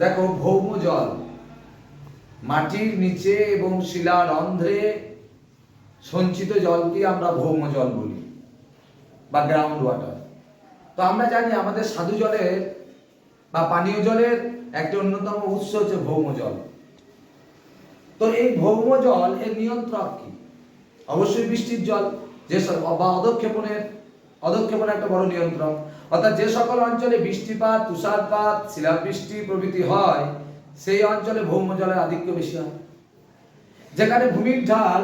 দেখো, ভৌম জল। মাটির নিচে এবং শিলার অন্ধ্রে সঞ্চিত জলকে আমরা ভৌম জল বলি, বা গ্রাউন্ড ওয়াটার তো আমরা জানি আমাদের সাধু জলের বা পানীয় জলের একটা অন্যতম উৎস হচ্ছে ভৌম জল। তো এই ভৌম জল এর নিয়ন্ত্রক কি? অবশ্যই বৃষ্টির জল, যে বা অধক্ষেপণের অধক্ষেপণ একটা বড় নিয়ন্ত্রক অর্থাৎ যে সকল অঞ্চলে বৃষ্টিপাত, তুষারপাত, শিলাবৃষ্টি প্রভৃতি হয়, সেই অঞ্চলে ভৌম জলের আধিক্য বেশি হয়। যেখানে ভূমির ঢাল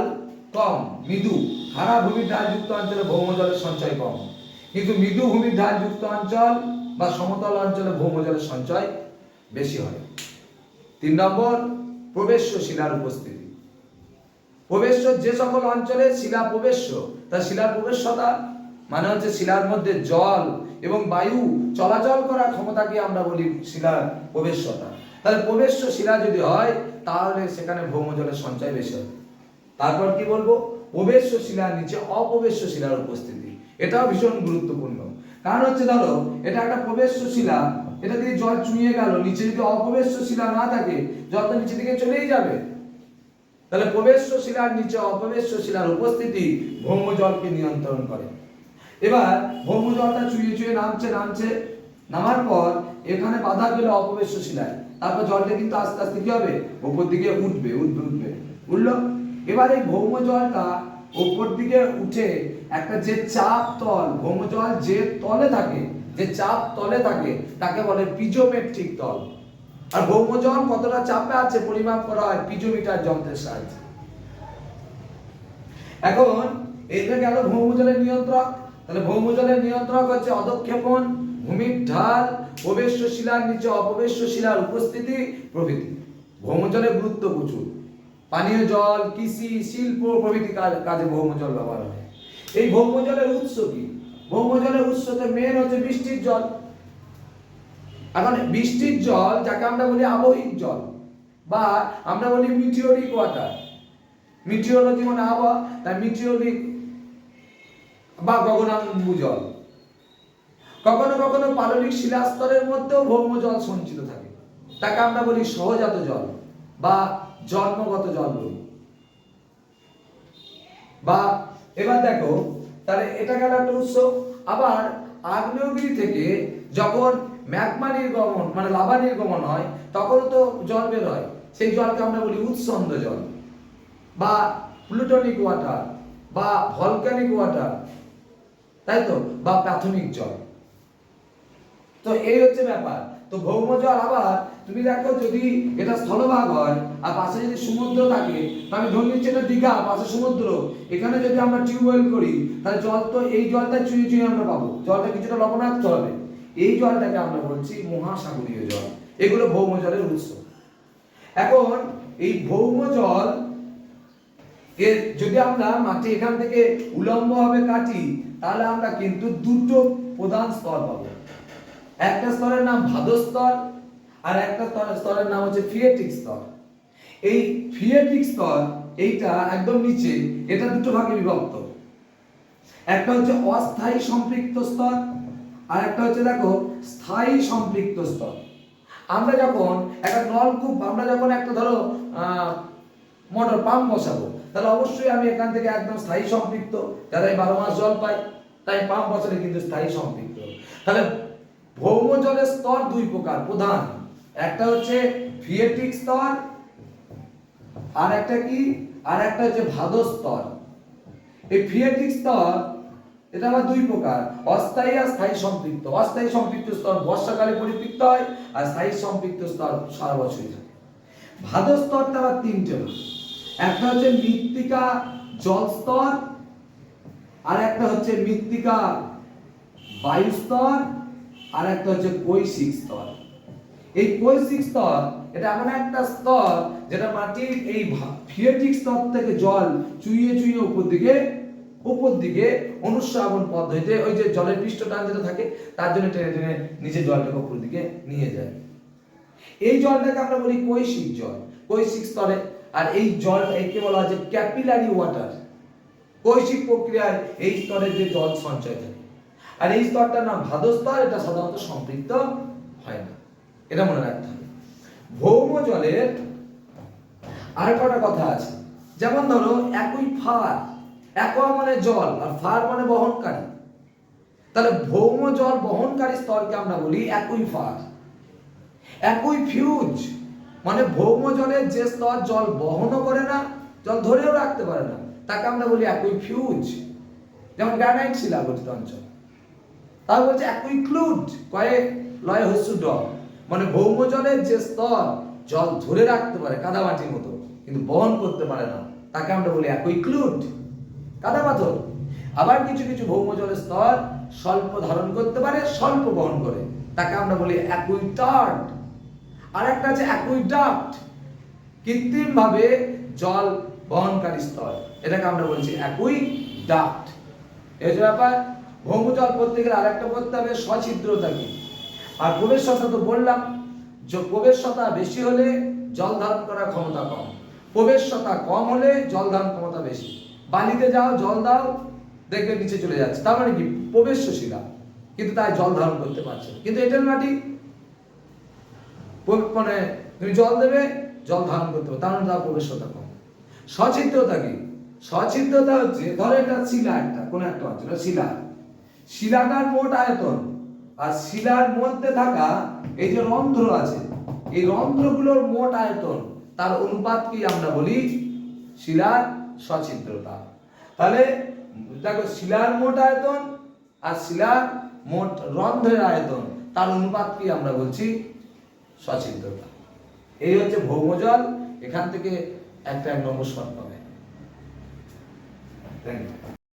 কম, মৃদু খাড়া ভূমির ঢাল যুক্ত অঞ্চলে ভৌম জলের সঞ্চয় কম। কিন্তু মৃদু ভূমির ঢাল যুক্ত অঞ্চল বা সমতল অঞ্চলে ভৌম জলের সঞ্চয় বেশি হয়। তিন নম্বর, প্রবেশ্য শিলার উপস্থিতি। প্রবেশ্য যে সকল অঞ্চলে শিলা প্রবেশ্য, তা শিলার প্রবেশ্যতা মানে হচ্ছে শিলার মধ্যে জল এবং বায়ু চলাচল করার ক্ষমতাকে আমরা বলি শিলার প্রবেশ্যতা তাহলে প্রবেশ্য শিলা যদি হয়, তাহলে সেখানে ভৌম জলের সঞ্চয় বেশি হবে। তারপর কি বলব? প্রবেশ্য শিলার নিচে অপ্রবেশ্য শিলার উপস্থিতি। এটাও ভীষণ গুরুত্বপূর্ণ। কারণ হচ্ছে ধরো, এটা একটা প্রবেশ্য শিলা, এটা দিয়ে জল চুইয়ে গেল, নিচে যদি অপ্রবেশ্য শিলা না থাকে, জল তো নিচে দিকে চলেই যাবে। তাহলে প্রবেশ্য শিলার নিচে অপ্রবেশ্য শিলার উপস্থিতি ভৌম জলকে নিয়ন্ত্রণ করে। এবার ভৌম জলটা চুইয়ে চুইয়ে নামছে নামছে। নামার পর এখানে বাধা পেল অপ্রবেশ্য শিলায়। তারপর জলটা কিন্তু আস্তে আস্তে কি হবে? উপর দিকে উঠবে উঠবে উঠবে। উঠল। এবার এই ভৌম জলটা উপর দিকে উঠে একটা যে চাপ তল ভৌম জল যে তলে থাকে, যে চাপ তলে থাকে, তাকে বলে পিজোমেট্রিক তল। আর ভৌম জল কতটা চাপে আছে পরিমাপ করা হয় পিজোমিটার যন্ত্রের সাহায্যে। এখন এটা গেল ভৌমজলের নিয়ন্ত্রক। তাহলে ভৌমজলের নিয়ন্ত্রক হচ্ছে অধক্ষেপণ, ভূমির ঢাল প্রবেশ্য শিলার নিচে অপবেশ্য শিলার উপস্থিতি প্রভৃতি। ভৌমজলের গুরুত্ব প্রচুর। পানীয় জল, কৃষি, শিল্প প্রভৃতি কাজে ভৌমজল ব্যবহার হয়। এই ভৌমজলের উৎস কি? ভৌমজলের উৎস তো মেন হচ্ছে বৃষ্টির জল। এখন বৃষ্টির জল, যাকে আমরা বলি আবহিক জল, বা আমরা বলি মিটিওরিক ওয়াটার মিটিওলজি মানে আবহাওয়া, তাই মিটিওরিক বা গগনাম্বু জল কখনো কখনো পাললিক শিলাস্তরের মধ্যেও ভৌম জল সঞ্চিত থাকে। তাকে আমরা বলি সহজাত জল বা জন্মগত জল বলি। বা এবার দেখো, তাহলে এটা গেল একটা উৎস। আবার আগ্নেয়গিরি থেকে যখন ম্যাগমা নির্গমন মানে লাভা নির্গমন হয় তখন তো জল বের হয়। সেই জলকে আমরা বলি উৎসন্দ জল বা প্লুটনিক ওয়াটার বা ভলকানিক ওয়াটার তাই তো? বা প্রাথমিক জল। তো এই হচ্ছে ব্যাপার। তো ভৌম জল আবার, তুমি দেখো যদি এটা স্থলভাগ হয়, আর পাশে যদি সমুদ্র থাকে তো আমি ধরে নিচ্ছি এটা দীঘা, পাশে সমুদ্র। এখানে যদি আমরা টিউবওয়েল করি, তাহলে জল তো, এই জলটা চুইয়ে চুইয়ে আমরা পাবো। জলটা কিছুটা লবণাক্ত হবে। এই জলটাকে আমরা বলছি মহাসাগরীয় জল। এগুলো ভৌম জলের উৎস। এখন এই ভৌম জল এর যদি আমরা মাটি এখান থেকে উলম্বভাবে কাটি, তাহলে আমরা কিন্তু দুটো প্রধান স্তর পাবো। একটা স্তরের নাম ভাদো স্তর আর একটা স্তর- স্তরের নাম হচ্ছে ফিয়েটিক স্তর। এই ফিয়েটিক স্তর, এইটা একদম নিচে, এটা দুটো ভাগে বিভক্ত। একটা হচ্ছে অস্থায়ী সম্পৃক্ত স্তর, আর একটা হচ্ছে দেখো স্থায়ী সম্পৃক্ত স্তর। আমরা যখন একটা নলকূপ, আমরা যখন একটা ধরো মোটর পাম্প বসাবো তাহলে অবশ্যই আমি এখান থেকে একদম স্থায়ী সম্পৃক্ত। যারা এই বারো মাস জল পায়, তাই পাঁচ বছরে কিন্তু স্থায়ী সম্পৃক্ত। তাহলে ভৌম জলের স্তর দুই প্রকার, প্রধান। একটা হচ্ছে ফিয়েটিক স্তর, আর একটা কি? আর একটা হচ্ছে ভাদ স্তর। এই ফিয়েটিক স্তর, এটা আমার দুই প্রকার, অস্থায়ী আর স্থায়ী সম্পৃক্ত। অস্থায়ী সম্পৃক্ত স্তর বর্ষাকালে পরিপৃক্ত হয়, আর স্থায়ী সম্পৃক্ত স্তর সারা বছরই থাকে। ভাদ স্তরটা আবার তিনটে ভাগ। একটা হচ্ছে মৃত্তিকা জল স্তর আর একটা হচ্ছে মৃত্তিকা বায়ু স্তর আর একটা হচ্ছে কৈশিক স্তর। এই কৈশিক স্তর, এটা এমন একটা স্তর যেটা মাটির এই ফিয়েটিক স্তর থেকে জল চুইয়ে চুইয়ে উপর দিকে উপর দিকে অনুশ্রাবণ পদ্ধতিতে ওই যে জলের পৃষ্ঠটান যেটা থাকে, তার জন্য টেনে টেনে নিচে জলটাকে উপর দিকে নিয়ে যায়। এই জলটাকে আমরা বলি কৈশিক জল। কৈশিক স্তরে আর এই জল একে বলা হচ্ছে ক্যাপিলারি ওয়াটার কৈশিক প্রক্রিয়ায় এই স্তরে যে জল সঞ্চয় থাকে। আর এই স্তরটার নাম ভাদ স্তর, এটা সাধারণত সম্পৃক্ত হয় না। এটা মনে রাখতে হবে। ভৌম জলের আর কটা কথা আছে? যেমন ধরো, একই ফার, একোয়া মানে জল, আর ফার মানে বহনকারী। তাহলে ভৌম জল বহনকারী স্তরকে আমরা বলি একই ফার। একই ফিউজ। মানে ভৌম জলের যে স্তর জল বহনও করে না, জল ধরেও রাখতে পারে না, তাকে আমরা বলি একই ফিউজ যেমন গ্রানাইট শিলা গঠিত অঞ্চল। তারপর বলছে একই ক্লুড কয়ে লয় হস্যু ড। মানে ভৌম জলের যে স্তর জল ধরে রাখতে পারে কাদামাটির মতো, কিন্তু বহন করতে পারে না, তাকে আমরা বলি একই ক্লুড কাদা পাথর আবার কিছু কিছু ভৌম জলের স্তর স্বল্প ধারণ করতে পারে, স্বল্প বহন করে, তাকে আমরা বলি একই টার্ট আর একটা আছে একই ডাক্ট কৃত্রিম ভাবে জল বহনকারী স্তর। এটাকে আমরা বলছি একই ডাক্ট এই যে ব্যাপার ভৌম জল পড়তে গেলে আরেকটা পড়তে হবে সছিদ্রতা কি আর প্রবেশতা তো বললাম প্রবেশতা বেশি হলে জল ধারণ করার ক্ষমতা কম। প্রবেশতা কম হলে জল ধারণ ক্ষমতা বেশি। বালিতে যাও, জল দাও, দেখবে নিচে চলে যাচ্ছে। তার মানে কি? প্রবেশশীলা। কিন্তু তাই জল ধারণ করতে পারছে। কিন্তু এঁটেল মাটি মানে তুমি জল দেবে, জল ধারণ করতে পারবে তার তার প্রবেশতা কম। সছিদ্রতা কি? সছিদ্রতা হচ্ছে, ধরো এটা শিলা একটা, কোন একটা অঞ্চল শিলা। শিলাটার মোট আয়তন। আর শিলার মধ্যে থাকা এই যে রন্ধ্র আছে, এই রন্ধ্রগুলোর মোট আয়তন, তার অনুপাতকে আমরা বলি? শিলার সছিদ্রতা তাহলে দেখো, শিলার মোট আয়তন আর শিলার মোট রন্ধ্রের আয়তন, তার অনুপাতকে আমরা বলছি? সছিদ্রতা এই হচ্ছে ভৌমজল এখান থেকে একটা এক নম্বর পাবে। Thank you